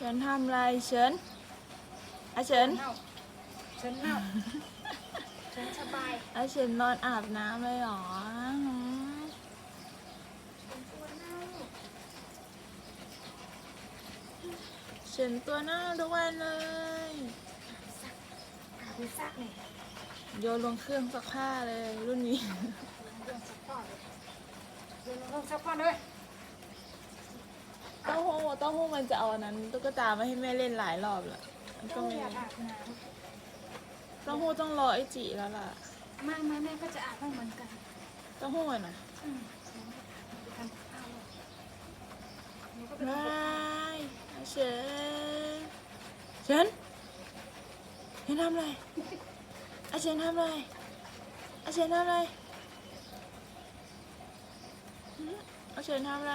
เฉินทำอะไรเฉินอาเฉินเน่าฉันเน่าฉันสบายอาเฉินนอนอาบน้ำเลยเหรอหืมฉันตัวเน่าเฉินตัวเน่าทุกวันเลยซักอาบไปซักเลยโยนลงเครื่องซักผ้าเลย รุ่นนี้เรื่องซักผ้าเลยเรื่องเรื่องซักผ้าเลยเต้าหู้ เต้าหู้มันจะเอาอันนั้นตุ๊กตามาให้แม่เล่นหลายรอบแล้วมันก็ก็ไม่อยากเล่นอาบน้เต้าหู้ต้องรอไอจีแล้วล่ะำมามาแม่ก็จะอาบให้เหมือนกันเต้าหู้อะนะอืมไปทำกับข้าวเลยหนูก็ไปบทำกับข้าวายอาเฉินเฉินเห็นทำอะไรอาเฉินทำอะไรอาเฉินทำอะไรหืมอาเฉินทำอะไร